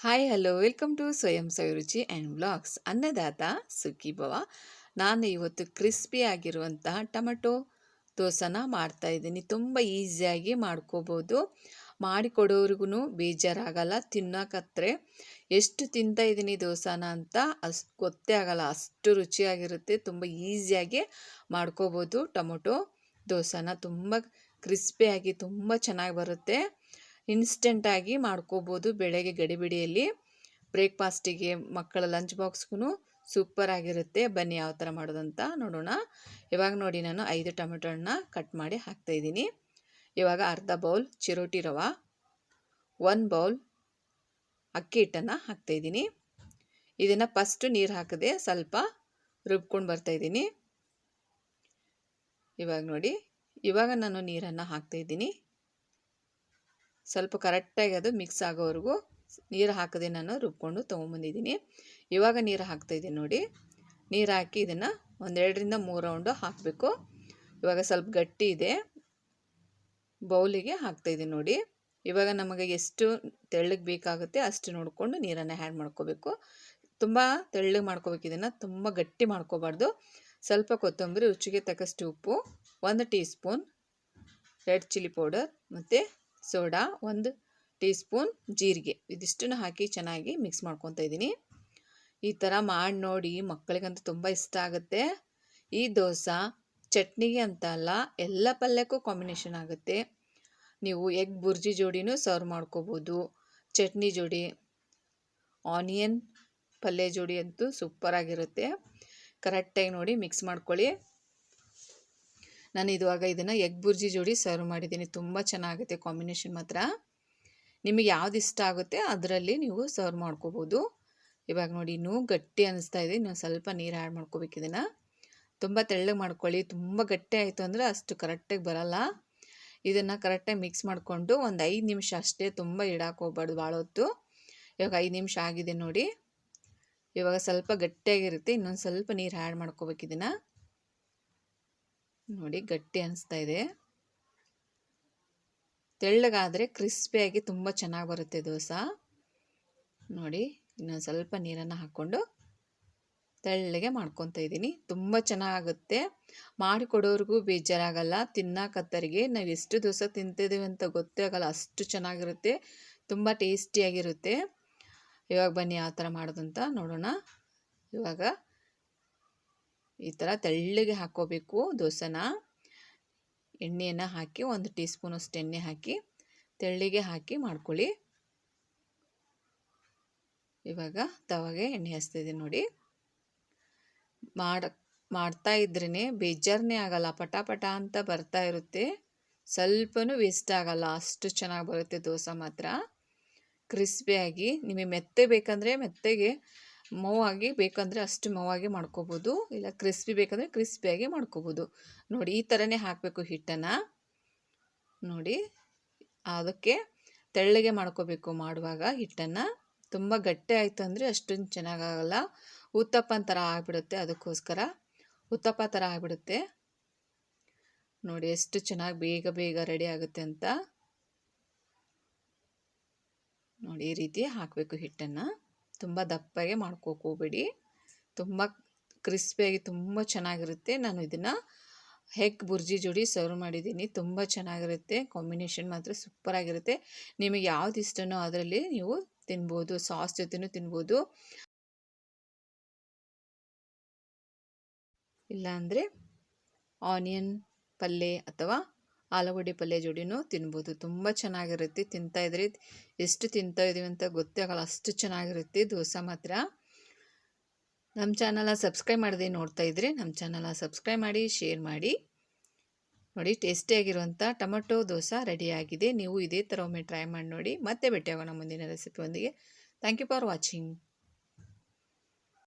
Hi hello welcome to ಸ್ವಯಂ ಸವಿರುಚಿ and blogs ಅನ್ನದಾತ ಸುಖಿ ಭವ ನಾನು ಇವತ್ತು ಕ್ರಿಸ್ಪಿ ಆಗಿರುವಂತಹ ಟೊಮೆಟೊ ದೋಸೆನ ಮಾಡ್ತಾ ಇದ್ದೀನಿ. ತುಂಬ ಈಸಿಯಾಗಿ ಮಾಡ್ಕೋಬೋದು. ಮಾಡಿಕೊಡೋರಿಗೂ ಬೇಜಾರಾಗಲ್ಲ, ತಿನ್ನೋಕತ್ರೆ. ಎಷ್ಟು ತಿಂತಾ ಇದ್ದೀನಿ ದೋಸೆನ ಅಂತ ಅಷ್ಟು ಗೊತ್ತೇ ಆಗಲ್ಲ. ಅಷ್ಟು ರುಚಿಯಾಗಿರುತ್ತೆ. ತುಂಬ ಈಸಿಯಾಗಿ ಮಾಡ್ಕೋಬೋದು ಟೊಮೊಟೊ ದೋಸೆನ. ತುಂಬ ಕ್ರಿಸ್ಪಿಯಾಗಿ ತುಂಬ ಚೆನ್ನಾಗಿ ಬರುತ್ತೆ. ಇನ್ಸ್ಟೆಂಟಾಗಿ ಮಾಡ್ಕೋಬೋದು ಬೆಳಗ್ಗೆ ಗಡಿಬಿಡಿಯಲ್ಲಿ. ಬ್ರೇಕ್ಫಾಸ್ಟಿಗೆ ಮಕ್ಕಳ ಲಂಚ್ ಬಾಕ್ಸ್ಗೂ ಸೂಪರ್ ಆಗಿರುತ್ತೆ ಬನ್ನಿ ಯಾವ ಥರ ಮಾಡೋದಂತ ನೋಡೋಣ. ಇವಾಗ ನೋಡಿ ನಾನು ಐದು ಟೊಮೆಟೊ ಹಣ್ಣು ಕಟ್ ಮಾಡಿ ಹಾಕ್ತಾಯಿದ್ದೀನಿ ಇವಾಗ ಅರ್ಧ ಬೌಲ್ ಚಿರೋಟಿ ರವೆ, ಒಂದು ಬೌಲ್ ಅಕ್ಕಿ ಹಿಟ್ಟನ್ನು ಹಾಕ್ತಾಯಿದ್ದೀನಿ ಇದನ್ನು ಫಸ್ಟು ನೀರು ಹಾಕದೆ ಸ್ವಲ್ಪ ರುಬ್ಕೊಂಡು ಬರ್ತಾಯಿದ್ದೀನಿ ಇವಾಗ ನೋಡಿ, ಇವಾಗ ನಾನು ನೀರನ್ನು ಹಾಕ್ತಾಯಿದ್ದೀನಿ ಸ್ವಲ್ಪ ಕರೆಕ್ಟಾಗಿ ಅದು ಮಿಕ್ಸ್ ಆಗೋವರೆಗೂ ನೀರು ಹಾಕದೆ ನಾನು ರುಬ್ಕೊಂಡು ತೊಗೊಂಬಂದಿದ್ದೀನಿ. ಇವಾಗ ನೀರು ಹಾಕ್ತಾಯಿದ್ದೀನಿ ನೋಡಿ. ನೀರು ಹಾಕಿ ಇದನ್ನು ಒಂದೆರಡರಿಂದ ಮೂರು ರೌಂಡು ಹಾಕಬೇಕು. ಇವಾಗ ಸ್ವಲ್ಪ ಗಟ್ಟಿ ಇದೆ. ಬೌಲಿಗೆ ಹಾಕ್ತಾಯಿದ್ದೀನಿ ನೋಡಿ. ಇವಾಗ ನಮಗೆ ಎಷ್ಟು ತೆಳ್ಳಗೆ ಬೇಕಾಗುತ್ತೆ ಅಷ್ಟು ನೋಡಿಕೊಂಡು ನೀರನ್ನು ಆ್ಯಡ್ ಮಾಡ್ಕೋಬೇಕು. ತುಂಬ ತೆಳ್ಳಗೆ ಮಾಡ್ಕೋಬೇಕು. ಇದನ್ನು ತುಂಬ ಗಟ್ಟಿ ಮಾಡ್ಕೋಬಾರ್ದು. ಸ್ವಲ್ಪ ಕೊತ್ತಂಬರಿ, ರುಚಿಗೆ ತಕ್ಕಷ್ಟು ಉಪ್ಪು, ಒಂದು teaspoon red chilli powder ಮತ್ತು ಸೋಡಾ ಒಂದು ಟೀ ಸ್ಪೂನ್ ಜೀರಿಗೆ. ಇದಿಷ್ಟನ್ನು ಹಾಕಿ ಚೆನ್ನಾಗಿ ಮಿಕ್ಸ್ ಮಾಡ್ಕೊತಾ ಇದ್ದೀನಿ. ಈ ಥರ ಮಾಡಿ ನೋಡಿ ಮಕ್ಕಳಿಗಂತೂ ತುಂಬ ಇಷ್ಟ ಆಗುತ್ತೆ. ಈ ದೋಸೆ ಚಟ್ನಿಗೆ ಅಂತ ಅಲ್ಲ, ಎಲ್ಲ ಪಲ್ಯಕ್ಕೂ ಕಾಂಬಿನೇಷನ್ ಆಗುತ್ತೆ. ನೀವು ಎಗ್ ಬುರ್ಜಿ ಜೋಡಿನೂ ಸರ್ವ್ ಮಾಡ್ಕೋಬೋದು. ಚಟ್ನಿ ಜೋಡಿ ಆನಿಯನ್ ಪಲ್ಯ ಜೋಡಿ ಅಂತೂ ಸೂಪರಾಗಿರುತ್ತೆ ಕರೆಕ್ಟಾಗಿ ನೋಡಿ ಮಿಕ್ಸ್ ಮಾಡ್ಕೊಳ್ಳಿ. ನಾನು ಇದುವಾಗ ಇದನ್ನು ಎಗ್ ಬುರ್ಜಿ ಜೋಡಿ ಸರ್ವ್ ಮಾಡಿದ್ದೀನಿ. ತುಂಬ ಚೆನ್ನಾಗುತ್ತೆ ಕಾಂಬಿನೇಷನ್ ಮಾತ್ರ. ನಿಮಗೆ ಯಾವ್ದು ಇಷ್ಟ ಆಗುತ್ತೆ ಅದರಲ್ಲಿ ನೀವು ಸರ್ವ್ ಮಾಡ್ಕೋಬೋದು. ಇವಾಗ ನೋಡಿ ಇನ್ನೂ ಗಟ್ಟಿ ಅನಿಸ್ತಾ ಇದೆ. ಇನ್ನೂ ಸ್ವಲ್ಪ ನೀರು ಆ್ಯಡ್ ಮಾಡ್ಕೋಬೇಕು ಇದನ್ನು. ತುಂಬ ತೆಳ್ಳಗೆ ಮಾಡ್ಕೊಳ್ಳಿ. ತುಂಬ ಗಟ್ಟಿ ಆಯಿತು ಅಂದರೆ ಅಷ್ಟು ಕರೆಕ್ಟಾಗಿ ಬರಲ್ಲ. ಇದನ್ನು ಕರೆಕ್ಟಾಗಿ ಮಿಕ್ಸ್ ಮಾಡಿಕೊಂಡು ಒಂದು ಐದು ನಿಮಿಷ ಅಷ್ಟೇ ತುಂಬ ಇಡಕ್ಕೆ ಹೋಗ್ಬಾರ್ದು ಭಾಳ ಹೊತ್ತು ಇವಾಗ ಐದು ನಿಮಿಷ ಆಗಿದೆ ನೋಡಿ. ಇವಾಗ ಸ್ವಲ್ಪ ಗಟ್ಟಿಯಾಗಿರುತ್ತೆ. ಇನ್ನೊಂದು ಸ್ವಲ್ಪ ನೀರು ಆ್ಯಡ್ ಮಾಡ್ಕೋಬೇಕು ಇದನ್ನು. ನೋಡಿ ಗಟ್ಟಿ ಅನಿಸ್ತಾ ಇದೆ. ತೆಳ್ಳಗಾದರೆ ಕ್ರಿಸ್ಪಿಯಾಗಿ ತುಂಬ ಚೆನ್ನಾಗಿ ಬರುತ್ತೆ ದೋಸೆ. ನೋಡಿ ಇನ್ನೊಂದು ಸ್ವಲ್ಪ ನೀರನ್ನು ಹಾಕ್ಕೊಂಡು ತೆಳ್ಳಗೆ ಮಾಡ್ಕೊತಾ ಇದ್ದೀನಿ ತುಂಬ ಚೆನ್ನಾಗುತ್ತೆ. ಮಾಡಿಕೊಡೋರಿಗೂ ಬೇಜಾರಾಗಲ್ಲ. ತಿನ್ನಕತ್ತರಿಗೆ ನಾವು ಎಷ್ಟು ದೋಸೆ ತಿಂತಿದ್ದೀವಿ ಅಂತ ಗೊತ್ತೇ ಆಗಲ್ಲ. ಅಷ್ಟು ಚೆನ್ನಾಗಿರುತ್ತೆ. ತುಂಬ ಟೇಸ್ಟಿಯಾಗಿರುತ್ತೆ. ಇವಾಗ ಬನ್ನಿ ಯಾವ ಥರ ಮಾಡೋದಂತ ನೋಡೋಣ. ಇವಾಗ ಈ ಥರ ತೆಳ್ಳಗೆ ಹಾಕ್ಕೋಬೇಕು ದೋಸೆನ. ಎಣ್ಣೆಯನ್ನು ಹಾಕಿ ಒಂದು ಟೀ ಸ್ಪೂನಷ್ಟು ಎಣ್ಣೆ ಹಾಕಿ ತೆಳ್ಳಿಗೆ ಹಾಕಿ ಮಾಡ್ಕೊಳ್ಳಿ. ಇವಾಗ ತವಾಗೆ ಎಣ್ಣೆ ಹಚ್ತಿದ್ದೀನಿ ನೋಡಿ. ಮಾಡ, ಮಾಡ್ತಾ ಇದ್ರೇ ಬೇಜಾರನೇ ಆಗಲ್ಲ ಪಟ ಪಟ ಅಂತ ಬರ್ತಾ ಇರುತ್ತೆ. ಸ್ವಲ್ಪನೂ ವೇಸ್ಟ್ ಆಗಲ್ಲ, ಅಷ್ಟು ಚೆನ್ನಾಗಿ ಬರುತ್ತೆ ದೋಸೆ ಮಾತ್ರ. ಕ್ರಿಸ್ಪಿಯಾಗಿ ನಿಮಗೆ ಮೆತ್ತೆ ಬೇಕಂದರೆ ಮೆತ್ತೆಗೆ ಮೋವಾಗಿ ಬೇಕಂದರೆ ಅಷ್ಟು ಮೋವಾಗಿ ಮಾಡ್ಕೋಬೋದು. ಇಲ್ಲ ಕ್ರಿಸ್ಪಿ ಬೇಕಂದರೆ ಕ್ರಿಸ್ಪಿಯಾಗಿ ಮಾಡ್ಕೋಬೋದು. ನೋಡಿ, ಈ ಥರನೇ ಹಾಕಬೇಕು ಹಿಟ್ಟನ್ನು. ನೋಡಿ, ಅದಕ್ಕೆ ತೆಳ್ಳಗೆ ಮಾಡ್ಕೋಬೇಕು ಮಾಡುವಾಗ ಹಿಟ್ಟನ್ನು. ತುಂಬ ಗಟ್ಟಿ ಆಯಿತು ಅಂದರೆ ಅಷ್ಟೊಂದು ಚೆನ್ನಾಗಾಗಲ್ಲ. ಉತ್ತಪ್ಪನ ಥರ ಆಗಿಬಿಡುತ್ತೆ ಅದಕ್ಕೋಸ್ಕರ. ಉತ್ತಪ್ಪ ಥರ ಆಗಿಬಿಡುತ್ತೆ. ನೋಡಿ, ಎಷ್ಟು ಚೆನ್ನಾಗಿ ಬೇಗ ಬೇಗ ರೆಡಿ ಆಗುತ್ತೆ ಅಂತ. ನೋಡಿ, ಈ ರೀತಿ ಹಾಕಬೇಕು ಹಿಟ್ಟನ್ನು. ತುಂಬ ದಪ್ಪಗೆ ಮಾಡ್ಕೋಕೋಬೇಡಿ. ತುಂಬ ಕ್ರಿಸ್ಪಿಯಾಗಿ ತುಂಬ ಚೆನ್ನಾಗಿರುತ್ತೆ. ನಾನು ಇದನ್ನು ಹೆಗ್ ಬುರ್ಜಿ ಜೋಡಿ ಸರ್ವ್ ಮಾಡಿದ್ದೀನಿ. ತುಂಬ ಚೆನ್ನಾಗಿರುತ್ತೆ. ಕಾಂಬಿನೇಷನ್ ಮಾತ್ರ ಸೂಪರಾಗಿರುತ್ತೆ. ನಿಮಗೆ ಯಾವ್ದು ಇಷ್ಟನೋ ಅದರಲ್ಲಿ ನೀವು ತಿನ್ಬೋದು. ಸಾಸ್ ಜೊತೆನೂ ತಿನ್ಬೋದು. ಇಲ್ಲಾಂದರೆ ಆನಿಯನ್ ಪಲ್ಯ ಅಥವಾ ಆಲೂಗಡ್ಡೆ ಪಲ್ಯ ಜೋಡಿನೂ ತಿನ್ಬೋದು. ತುಂಬ ಚೆನ್ನಾಗಿರುತ್ತೆ. ತಿಂತಾಯಿದ್ರೆ ಎಷ್ಟು ತಿಂತಾ ಇದೀವಿ ಅಂತ ಗೊತ್ತೇ ಆಗಲ್ಲ. ಅಷ್ಟು ಚೆನ್ನಾಗಿರುತ್ತೆ. ದೋಸೆ ಮಾತ್ರ. ನಮ್ಮ ಚಾನಲ ಸಬ್ಸ್ಕ್ರೈಬ್ ಮಾಡಿದೆ ನೋಡ್ತಾ ಇದ್ರಿ ನಮ್ಮ ಚಾನಲ ಸಬ್ಸ್ಕ್ರೈಬ್ ಮಾಡಿ, ಶೇರ್ ಮಾಡಿ. ನೋಡಿ ಟೇಸ್ಟಿಯಾಗಿರುವಂಥ ಟೊಮೆಟೊ ದೋಸೆ ರೆಡಿಯಾಗಿದೆ ನೀವು ಇದೇ ಥರ ಒಮ್ಮೆ ಟ್ರೈ ಮಾಡಿ ನೋಡಿ. ಮತ್ತೆ ಭೇಟಿಯಾಗೋಣ ಮುಂದಿನ ರೆಸಿಪಿ ಒಂದಿಗೆ ಥ್ಯಾಂಕ್ ಯು ಫಾರ್ ವಾಚಿಂಗ್